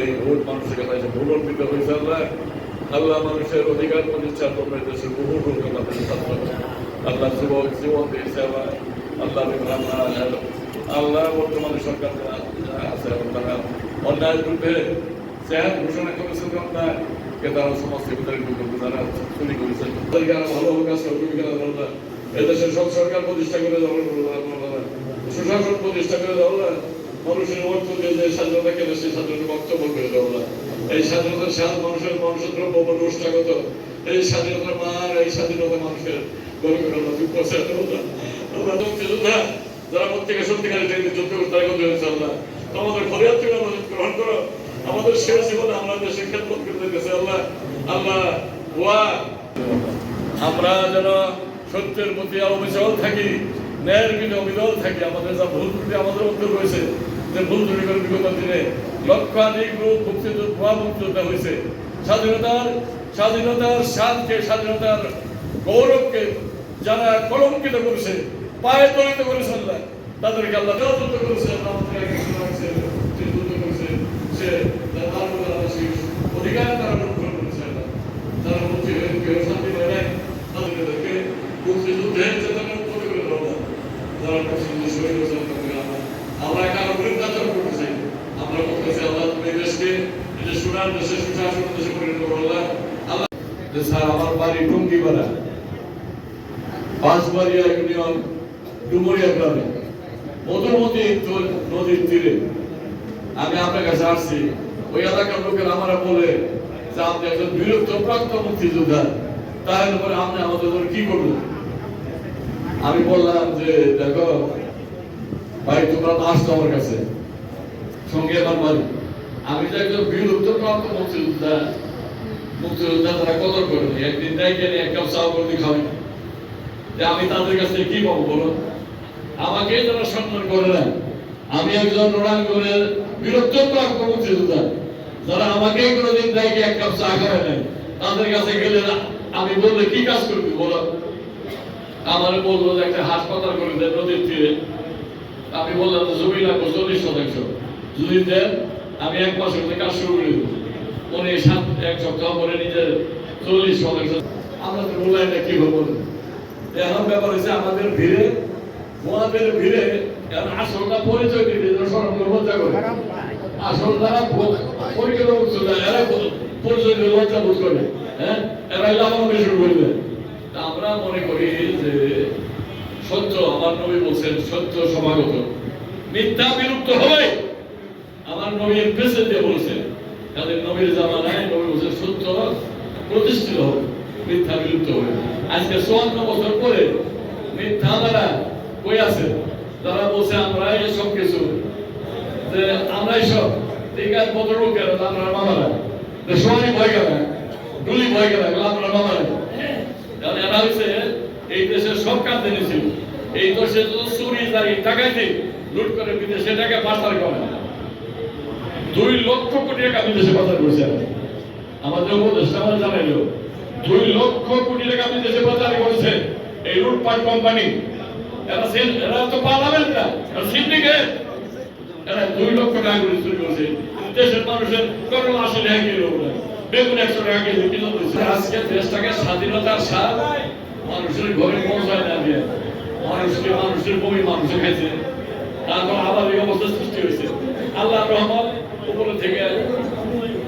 এই ভোট মানুষের কাছে ভুল অর্পিত হয়েছে আল্লাহ। আল্লাহ মানুষের অধিকার প্রতিষ্ঠা করবে, দেশের বহু লোক আমাদের ছাত্র আল্লাহ যুবক জীবন দিয়েছে আল্লাহ আল্লাহ আল্লাহ বর্তমানে সরকার আছে তারা অন্যায় বিরুদ্ধে চেয়ার ঘোষণা করেছেন আপনার কে তারা সমস্ত তারা চুরি করেছেন তাদেরকে আরও ভালো কাজ এদেশের সব সরকার প্রতিষ্ঠা করে দেওয়ার সুশাসন প্রতিষ্ঠা করে দেওয়া মানুষের অর্থ যে স্বাধীনতা কেন সেই স্বাধীনতা বক্তব্য করে দেওয়া এই স্বাধীনতার স্বাদ মানুষের মানুষের দ্রব্য এই স্বাধীনতার মান এই স্বাধীনতা মানুষের আমাদের গ্রহণ আমাদের আমরা আমরা যেন সত্যের প্রতি অবিচল থাকি, ন্যায়ের প্রতি অবিচল থাকি, আমাদের যা ভুল আমাদের মধ্যে রয়েছে যে ভুল ত্রুটি করে বিগত দিনে লক্ষাধিক লোক মুক্তিযোদ্ধা মুক্তিযোদ্ধা হয়েছে। স্বাধীনতার স্বাধীনতার স্বাদকে, স্বাধীনতার গৌরবকে যারা কলঙ্কিত করেছে, পায়ে তরিত করেছে আল্লাহ, তাদেরকে আল্লাহ করেছে আল্লাহ করেছে, সে তার তার উপর আল্লাহ সেই অধিকার তারা লঙ্ঘন করেছে আল্লাহ যারা মুক্তি হয়ে কেউ শান্তি পায় নাই তাদেরকে মুক্তিযুদ্ধে চেতনা মুক্ত করে দেওয়া না। যারা মুক্তিযুদ্ধে শহীদ হয়েছেন তাদেরকে আমরা আমরা কারও বিরুদ্ধাচরণ করতে চাই না। আমরা বলতেছি আল্লাহ তুমি এই দেশকে এই যে সোনার দেশে সুশাসন দেশে পরিণত করো আল্লাহ আল্লাহ যে স্যার আমার বাড়ি টুঙ্গিপাড়া পাঁচবাড়িয়া ইউনিয়ন, ডুমুরিয়া গ্রামে। মধুমতি নদীর তীরে। আমি আপনার কাছে আসছি। ওই এলাকার লোকের আমরা বলে যে আপনি একজন বিরক্ত প্রাপ্ত মুক্তিযোদ্ধা। তাহলে পরে আপনি আমাদের জন্য কি করবেন? আমি বললাম যে, দেখো, ভাই, তোমরা তো আসতো আমার কাছে। সঙ্গে আমার বাড়ি। আমি যে একজন বিরক্ত প্রাপ্ত মুক্তিযোদ্ধা মুক্তিযোদ্ধা তারা কদর একদিন এক কাপ করে খাবে। যে আমি তাদের কাছে কি পাবো বলো আমাকে যারা সম্মান করে না আমি একজন প্রাপ্ত মুক্তিযোদ্ধা। যারা আমাকে কোনোদিন এক কাপ চা খাবে তাদের কাছে গেলে আমি বললে, কি কাজ করবি বলো? আমার বলল যে একটা হাসপাতাল করে দেন নদীর তীরে। আমি বললাম জমি লাগবো চল্লিশ শতাংশ যদি দেন, আমি এক মাসের মধ্যে কাজ শুরু করে দেবো। উনি সাত, এক সপ্তাহ নিজের চল্লিশ শতাংশ আমরা কি এখন ব্যাপার হচ্ছে আমাদের ভিড়ে ওনাদের ভিড়ে আসলটা পরিচয় সরকার লজ্জা করে। আসল তারা এরা পরিচয় দিয়ে লজ্জা বোধ করে হ্যাঁ? এরা লাভানো শুরু করবে। আমরা মনে করি যে সত্য, আমার নবী বলছেন, সত্য সমাগত। মিথ্যা বিলুপ্ত হবে। আমার নবীর পেছে দিয়ে বলছেন তাদের নবীর জামানায় নবী বলছেন সত্য প্রতিষ্ঠিত হবে মিথ্যা বিলুপ্ত হবে। আজকে চুয়ান্ন বছর পরে মিথ্যা দ্বারা কই আছে? তারা বলছে আমরা সব কিছু। যে আমরাই সব। আমরা মামারা সবাই ভয় গেল ডুলি ভয় গেল আমরা এরা এই দেশের সব কাজ এই দেশে যত চুরি দাঁড়িয়ে টাকাইতে লুট করে বিদেশে টাকা পাচার করে। দুই লক্ষ কোটি টাকা বিদেশে পাচার করেছে আমাদের উপদেষ্টা আমরা জানাইলো, দুই লক্ষ কোটি টাকা বিদেশে পাচার করেছে এই লুটপাট কোম্পানি এরা এরা তো না এরা সিন্ডিকেট এরা দুই লক্ষ টাকা করে চুরি দেশের মানুষের আসলে এক বেগুন একশো টাকা কেজি কিলো আজকে দেশটাকে স্বাধীনতার স্বাদ মানুষের ঘরে পৌঁছায় না দিয়ে মানুষকে মানুষের বমি খাইছে। তারপর আবার এই অবস্থা সৃষ্টি হয়েছে। আল্লাহ রহমান উপরে থেকে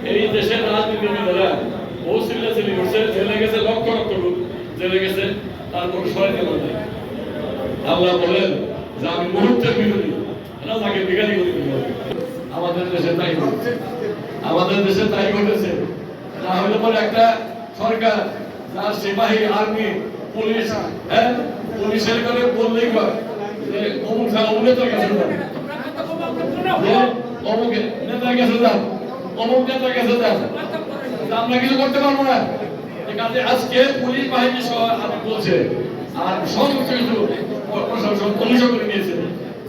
এই দেশের রাজনীতিবিদেরা বহু চিল্লাচিল্লি করছে জেলে গেছে লক্ষ লক্ষ লোক জেলে গেছে তারপর সরাইতে পারে আল্লাহ বলেন যে আমি মুহূর্তের বিরোধী তাকে বিজ্ঞানী করে আমাদের দেশে তাই আমাদের দেশে তাই ঘটেছে। না হলে পরে একটা সরকার যার সিপাহী আর্মি পুলিশ হ্যাঁ পুলিশের করে বললেই হয় যে অমুক অমুক যান যে অমুক নেতার কাছে যান অমুক নেতার কাছে যান আমরা কিছু করতে পারব না। কাজে আজকে পুলিশ বাহিনী সহ আমি বলছে। আর সমস্ত কিছু প্রশাসন কমিশন করে নিয়েছে।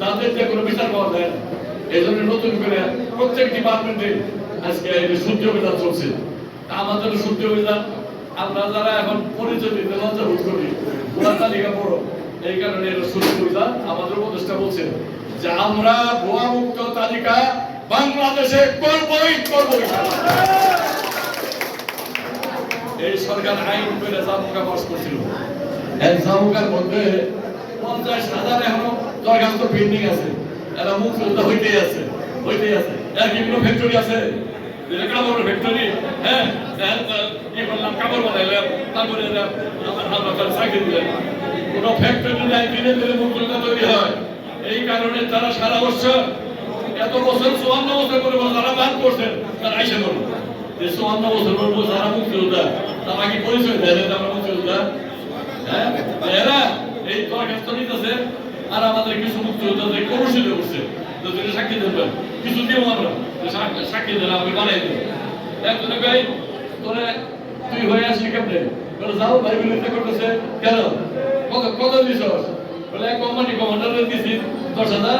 তাদের যে কোনো বিচার পাওয়া যায় না। এই জন্য নতুন করে প্রত্যেক ডিপার্টমেন্টে আজকে সূর্য অভিযান চলছে। আমাদের সূর্য অভিযান, আমরা যারা এখন পরিচয় লজ্জা বোধ করি, ওরা তালিকা বড়। এই কারণে এটা সূর্য অভিযান আমাদের উপদেষ্টা বলছেন যে আমরা ভুয়া মুক্ত তালিকা বাংলাদেশে করবই করবই এই সরকার আইন করে জামুকা পাস করছিল। জামুকার মধ্যে পঞ্চাশ হাজার পেন্ডিং আছে। এরা মুখ হইতেই আছে হইতেই আছে। এর ফ্যাক্টরি আছে? ফ্যাক্টরি হ্যাঁ হ্যাঁ, কি করলাম কাপড় বানাইলাম তারপরে ফ্যাক্টরি নাই এই কারণে তারা সারা বছর এত বছর চুয়ান্ন বছর করে যারা বাদ করছেন তারা আইসে করুন যে চুয়ান্ন বছর পর যারা মুক্তিযোদ্ধা, তারা কি পরিচয় দেয় যে আমরা মুক্তিযোদ্ধা? হ্যাঁ? এরা এই দরখাস্ত নিতেছে, আর আমাদের কিছু মুক্তিযোদ্ধাদের কলুষিত করছে তুমি সাক্ষী দেবেন কিছু দিব আমরা সাক্ষী দিলে আমি বানাই দেবো। একজনে ভাই, তোরে তুই হয়ে আসলি কেমনে? বলে, যাও, ভাই বিরোধিতা করতেছে। কেন? কত কত বলে কোম্পানি কমান্ডারের দিছি দশ হাজার।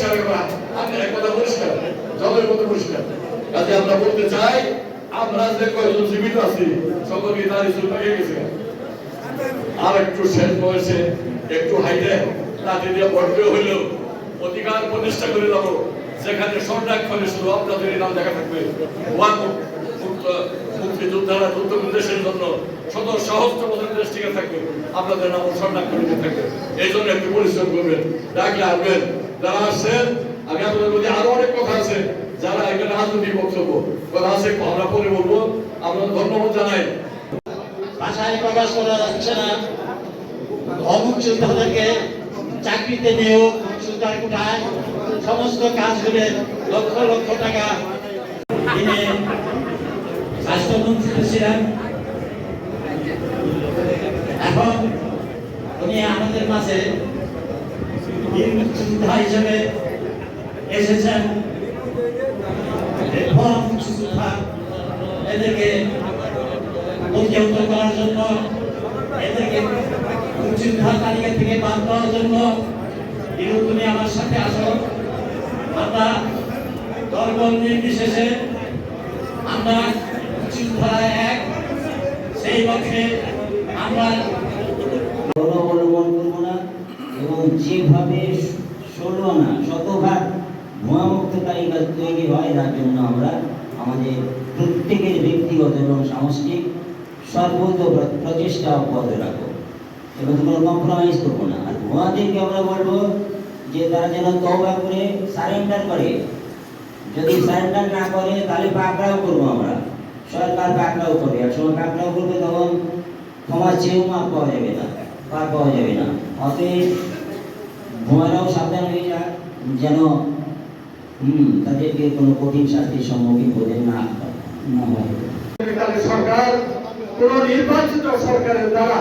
পরিষ্কার করা আমি এক কথা পরিষ্কার, জলের কথা পরিষ্কার। কাজে আমরা বলতে চাই, আমরা যে কয়জন জীবিত আছি, সকলকে তার ইস্যু পেয়ে গেছে। আর একটু শেষ বয়সে, একটু হাইটে লাঠি দিয়ে ভর্তি হইল অধিকার প্রতিষ্ঠা করে দেব। যেখানে স্বর্ণাক্ষরে শুধু আপনাদের নাম দেখা থাকবে। ওয়ান মুক্ত, মুক্তিযোদ্ধারা যুদ্ধ দেশের জন্য শত সহস্র বছর দেশ টিকে থাকবে। আপনাদের নাম স্বর্ণাক্ষরে থাকবে। এই জন্য একটু পরিশ্রম করবেন, ডাকলে আসবেন। যারা আসছেন আমি আপনাদের মধ্যে আরও অনেক কথা আছে যারা এখানে রাজনৈতিক বক্তব্য কথা আছে আমরা পরে বলব। আপনাদের ধন্যবাদ জানাই। ভাষায় প্রকাশ করা যাচ্ছে না। যোদ্ধাদেরকে চাকরিতে সুতার কোঠায় সমস্ত কাজগুলো লক্ষ লক্ষ টাকা তিনি স্বাস্থ্যমন্ত্রী ছিলেন। এখন উনি আমাদের মাঝে বীর মুক্তিযোদ্ধা হিসেবে এসেছেন মহা মুক্তিযোদ্ধা এদেরকে প্রতিহত করার জন্য, এদেরকে মুক্তিযোদ্ধা তালিকা থেকে বাদ দেওয়ার জন্য কিন্তু তুমি আমার সাথে আসো। আমরা দলবল নির্বিশেষে আমরা মুক্তিযোদ্ধা এক, সেই লক্ষ্যে আমরা অবলম্বন করব না এবং যেভাবে ষোলো না শতভাগ ভুয়ামুক্ত তালিকা তৈরি হয়, তার জন্য আমরা আমাদের প্রত্যেকের ব্যক্তিগত এবং সামষ্টিক প্র- প্রচেষ্টা অব্যাহত রাখব। এবং কোনো কম্প্রোমাইজ করব না। আর ভুয়াদেরকে আমরা বলব যে, তারা যেন তওবা করে সারেন্ডার করে। যদি সারেন্ডার না করে, তাহলে পাকড়াও করব আমরা। সরকার পাকড়াও করবে। আর সময় পাকড়াও করবে তখন ক্ষমা চেয়েও মাপ পাওয়া যাবে না, পার পাওয়া যাবে না। অতএব ভুয়ারাও সাবধান হয়ে যাক, যেন, হুম, তাদেরকে কোনো কঠিন শাস্তির সম্মুখীন হতে না না হয়। সরকার, কোন নির্বাচিত সরকারের দ্বারা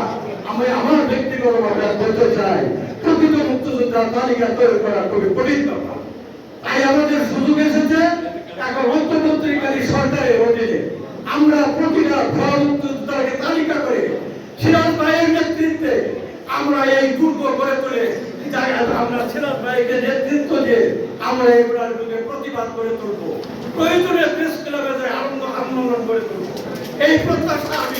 আমি আমার ব্যক্তিগতভাবে বলতে চাই, প্রকৃত মুক্তিযোদ্ধার তালিকা তৈরি করা খুবই কঠিন তাই আমাদের সুযোগ এসেছে, এখন অন্তর্বর্তীকারী সরকারের অধীনে আমরা প্রতিটা ফল মুক্তিযোদ্ধাকে তালিকা করে, সিরাজ ভাইয়ের নেতৃত্বে আমরা এই দুর্গ করে তুলে জায়গাটা আমরা সিরাজ ভাইকে নেতৃত্ব দিয়ে আমরা প্রতিবাদ করে তুলবো, প্রয়োজনে প্রেস ক্লাবে আনন্দ আন্দোলন করে তুলবো, এই প্রত্যাশা আমি